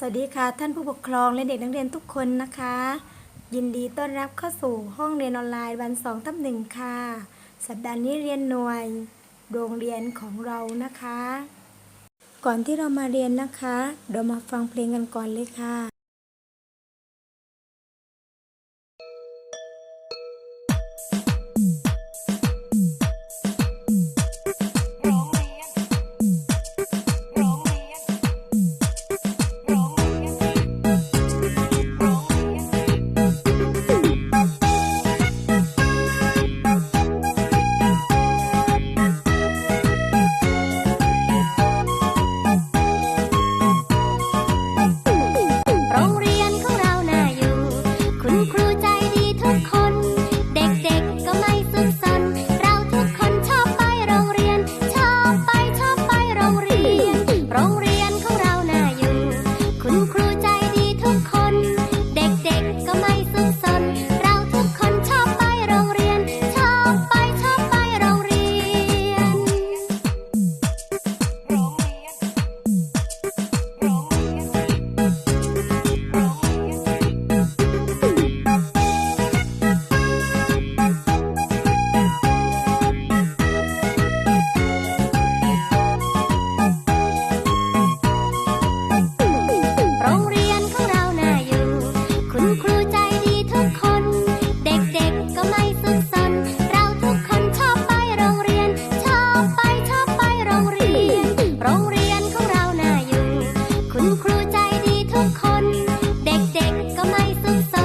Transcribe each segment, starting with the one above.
สวัสดีค่ะ ท่านผู้ปกครองและเด็กนักเรียนทุกคนนะคะ ยินดีต้อนรับเข้าสู่ห้องเรียนออนไลน์วันสองทับหนึ่งค่ะ สัปดาห์นี้เรียนหน่วย โรงเรียนของเรานะคะ ก่อนที่เรามาเรียนนะคะ เรามาฟังเพลงกันก่อนเลยค่ะ กๆก็ไม่สุขสน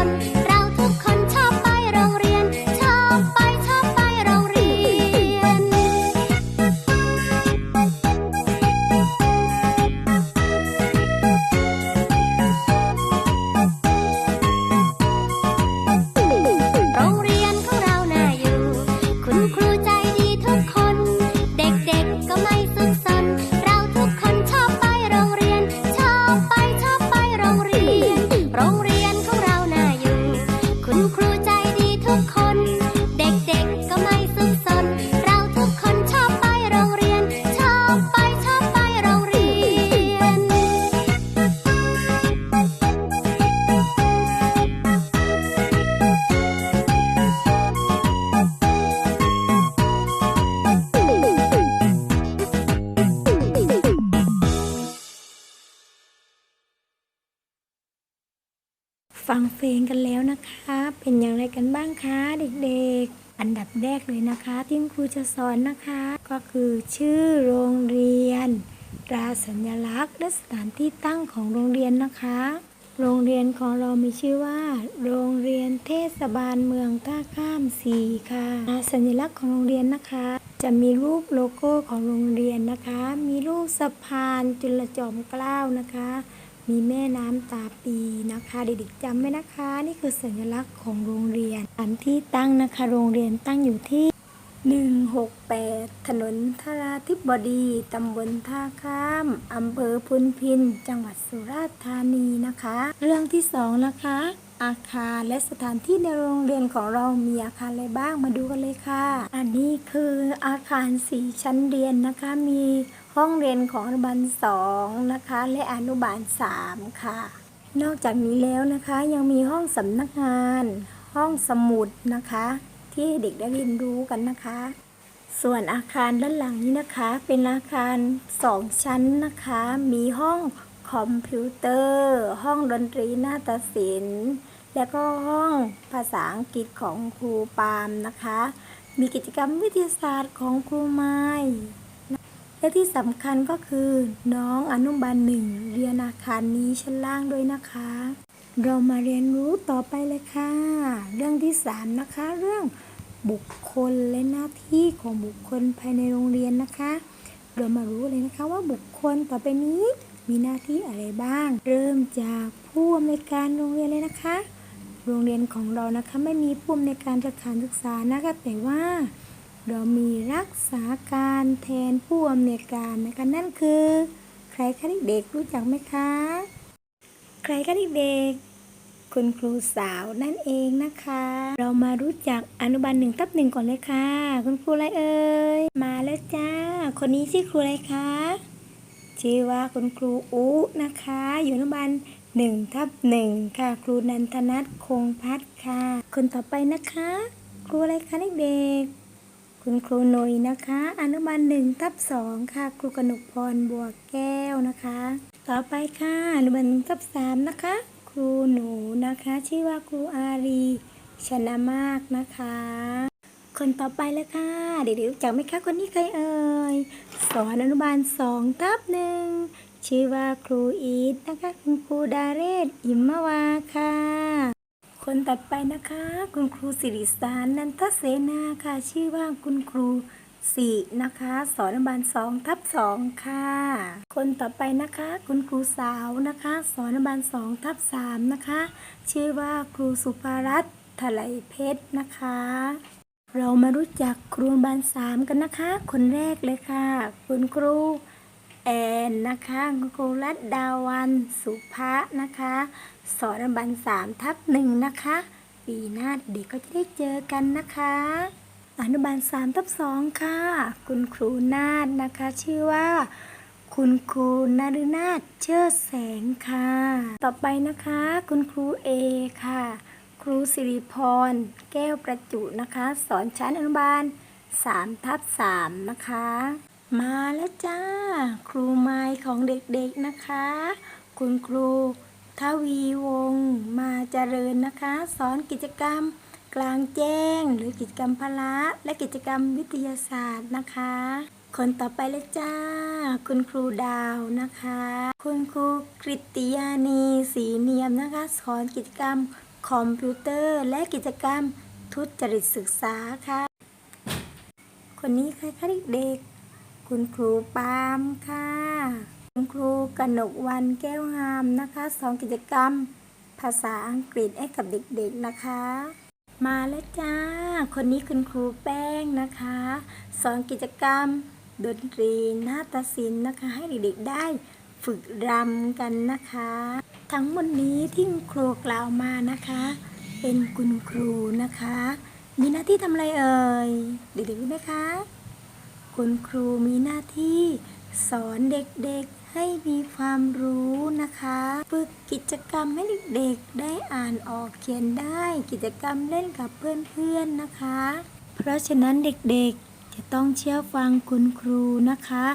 ฟังเพลงกันแล้วนะคะ เป็นอย่างไรกันบ้างคะเด็กๆ อันดับแรกเลยนะคะที่ครูจะสอนนะคะ ก็คือชื่อโรงเรียนตราสัญลักษณ์และสถานที่ตั้งของโรงเรียนนะคะ โรงเรียนของเรามีชื่อว่า โรงเรียนเทศบาลเมืองท่าข้ามสีค่ะตราสัญลักษณ์ของโรงเรียนนะคะ จะมีรูปโลโก้ของโรงเรียนนะคะ มีรูปสะพานจุลจอมเกล้านะคะ มีแม่น้ำตาปีนะคะเด็กๆจำไว้นะคะ นี่คือสัญลักษณ์ของโรงเรียนอันที่ตั้งนะคะ โรงเรียนตั้งอยู่ที่ 168 ถนนทราธิบดีตำบลท่าข้ามอำเภอพุนพิน จังหวัดสุราษฎร์ธานีนะคะ เรื่องที่สองนะคะ อาคารและสถานที่ในโรงเรียนของเรามีอาคารอะไรบ้างมาดูกันเลยค่ะ อันนี้คืออาคารสี่ชั้นเรียนนะคะมี ห้องเรียนของอนุบาลสองนะคะ และอนุบาลสามค่ะ นอกจากนี้แล้วนะคะยังมีห้องสำนักงาน ห้องสมุดนะคะ ที่เด็กได้เรียนรู้กันนะคะ ส่วนอาคารด้านหลังนี้นะคะ เป็นอาคารสองชั้นนะคะ มีห้องคอมพิวเตอร์ ห้องดนตรีนาฏศิลป์ และก็ห้องภาษาอังกฤษของครูปาล์มนะคะ มีกิจกรรมวิทยาศาสตร์ของครูไม้ และที่สำคัญก็คือ น้องอนุบาลหนึ่งเรียนอาคารนี้ชั้นล่างด้วยนะคะ เรามาเรียนรู้ต่อไปเลยค่ะ เรื่องที่สามนะคะ เรื่องบุคคลและหน้าที่ของบุคคลภายในโรงเรียนนะคะ เรามารู้เลยนะคะว่าบุคคลต่อไปนี้มีหน้าที่อะไรบ้าง เริ่มจากผู้อำนวยการโรงเรียนเลยนะคะ โรงเรียนของเรานะคะไม่มีผู้อำนวยการสถานศึกษานะคะแต่ว่า เรามีรักษาการแทนผู้อำนวยการนะคะนั่นคือ ใครคะเด็กๆรู้จักไหมคะ ใครคะเด็กๆคุณครูสาวนั่นเองนะคะ เรามารู้จักอนุบาลหนึ่งทับหนึ่งก่อนเลยค่ะ คุณครูอะไรเอ่ยมาแล้วจ้า คนนี้ชื่อครูอะไรคะชื่อว่าคุณครูอุนะคะ อยู่อนุบาลหนึ่งทับหนึ่งค่ะ ครูนันทนัทคงพัฒน์ค่ะ คนต่อไปนะคะ ครูอะไรคะเด็กๆ คุณครูหนุยนะคะ อนุบาลหนึ่งทับสองค่ะ ครูกนกพรบัวแก้วนะคะ ต่อไปค่ะอนุบาลหนึ่งทับสามนะคะ ครูหนูนะคะ ชื่อว่าครูอารีชนะมากนะคะ คนต่อไปเลยค่ะ เด็กๆรู้จักไหมคะคนนี้ใครเอ่ยสอนอนุบาลสองทับหนึ่งชื่อว่าครูอีทนะคะ คุณครูดาเรศอิมมาวาค่ะ คนตัดไปนะคะ คุณครูสิริสารนันทเสนาค่ะ ชื่อว่าคุณครูสินะคะ สอนบาลสองทับสองค่ะ คนต่อไปนะคะ คุณครูสาวนะคะ สอนบาลสองทับสามนะคะ ชื่อว่าครูสุภารัตน์ถลายเพชรนะคะ เรามารู้จักครูบาลสามกันนะคะ คนแรกเลยค่ะ คุณครู แอนนะคะคุณครูรัตดาวันสุภะนะคะ สอนบาลสามทับหนึ่งนะคะ ปีหน้าเด็กก็จะได้เจอกันนะคะ อนุบาลสามทับสองค่ะ คุณครูนาฏนะคะ ชื่อว่า คุณครูนฤนาถเชิดแสงค่ะ ต่อไปนะคะ คุณครูเอค่ะ ครูสิริพร แก้วประจุนะคะ สอนชั้นอนุบาล3ทับ3นะคะ มาแล้วจ้า ครูไม้ของเด็กๆนะคะ คุณครูทวีวงศ์มาเจริญนะคะ สอนกิจกรรมกลางแจ้ง หรือกิจกรรมพละและกิจกรรมวิทยาศาสตร์นะคะ คนต่อไปเลยจ้า คุณครูดาวนะคะ คุณครูกริตติยานีสีเนียมนะคะ สอนกิจกรรมคอมพิวเตอร์และกิจกรรมทุจริตศึกษาค่ะ คนนี้ใครคะเด็กๆ คุณครูปาล์มค่ะ คุณครูกนกวันแก้วงามนะคะสอนกิจกรรม ภาษาอังกฤษให้กับเด็กๆนะคะ มาแล้วจ้า คนนี้คุณครูแป้งนะคะสอนกิจกรรม ดนตรีนาฏศิลป์นะคะ ให้เด็กๆได้ฝึกรำกันนะคะ ทั้งหมดนี้ที่คุณครูกล่าวมานะคะ เป็นคุณครูนะคะ มีหน้าที่ทำอะไรเอ่ย เด็กๆรู้ไหมคะ คุณครูมีหน้าที่สอนเด็กๆให้มีความรู้นะคะฝึกกิจกรรมให้เด็กๆได้อ่านออกเขียนได้ กิจกรรมเล่นกับเพื่อนๆนะคะ เพราะฉะนั้นเด็กๆจะต้องเชื่อฟังคุณครูนะคะ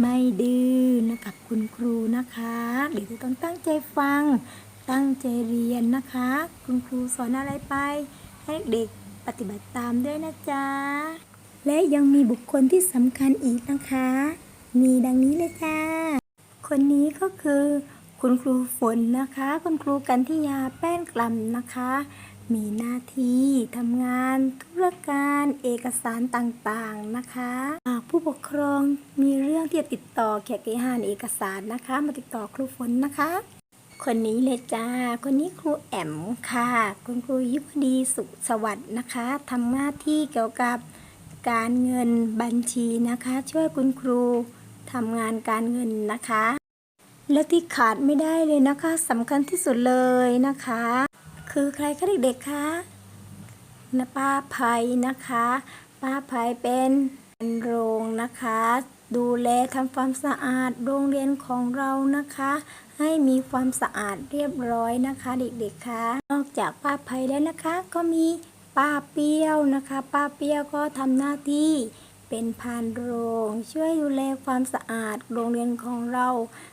ไม่ดื้อนะกับคุณครูนะคะเด็กๆต้องตั้งใจฟัง ตั้งใจเรียนนะคะ คุณครูสอนอะไรไป ให้เด็กปฏิบัติตามด้วยนะจ๊ะ และยังมีบุคคลที่สำคัญอีกนะคะ มีดังนี้เลยจ้า คนนี้ก็คือ คุณครูฝนนะคะ คุณครูกันทิยาแป้นกล่ำนะคะ มีหน้าที่ทำงาน ธุรการเอกสารต่างๆนะคะหากผู้ปกครองมีเรื่องที่จะติดต่อแขกเกหานเอกสารนะคะ มาติดต่อครูฝนนะคะคนนี้เลยจ้า คนนี้ครูแอมค่ะ คุณครูยุพดีสุขสวัสดิ์นะคะทำหน้าที่เกี่ยวกับ การเงินบัญชีนะคะ ช่วยคุณครูทำงานการเงินนะคะ และที่ขาดไม่ได้เลยนะคะสำคัญที่สุดเลยนะคะ คือใครคะเด็กๆคะนะป้าภัยนะคะ ป้าภัยเป็นโรงนะคะ ดูแลทำความสะอาดโรงเรียนของเรานะคะ ให้มีความสะอาดเรียบร้อยนะคะ เด็กๆคะนอกจากป้าภัยแล้วนะคะ ก็มี ป้าเปี้ยวนะคะ ป้าเปี้ยวก็ทำหน้าที่เป็นพานโรง ช่วยดูแลความสะอาดโรงเรียนของเรา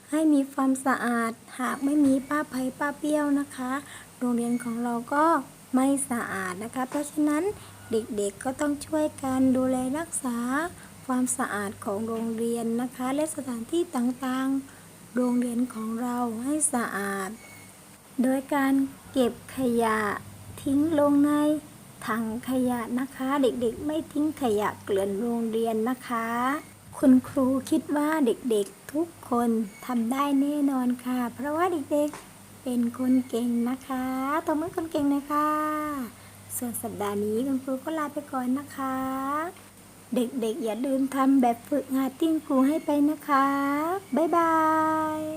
ให้มีความสะอาด หากไม่มีป้าภัยป้าเปี้ยวนะคะ โรงเรียนของเราก็ไม่สะอาดนะคะ เพราะฉะนั้นเด็กๆก็ต้องช่วยกันดูแลรักษาความสะอาดของโรงเรียนนะคะ และสถานที่ต่างๆ โรงเรียนของเราให้สะอาด โดยการเก็บขยะทิ้งลงใน ถังขยะนะคะ เด็กๆ ไม่ทิ้งขยะเกลื่อนโรงเรียนนะคะ คุณครูคิดว่าเด็กๆทุกคนทำได้แน่นอนค่ะ เพราะว่าเด็กๆเป็นคนเก่งนะคะตบมือคนเก่งเลยค่ะ ส่วนสัปดาห์นี้คุณครูก็ลาไปก่อนนะคะ เด็กๆ อย่าลืมทำแบบฝึกงานที่คุณครูให้ไปนะคะ บ๊ายบาย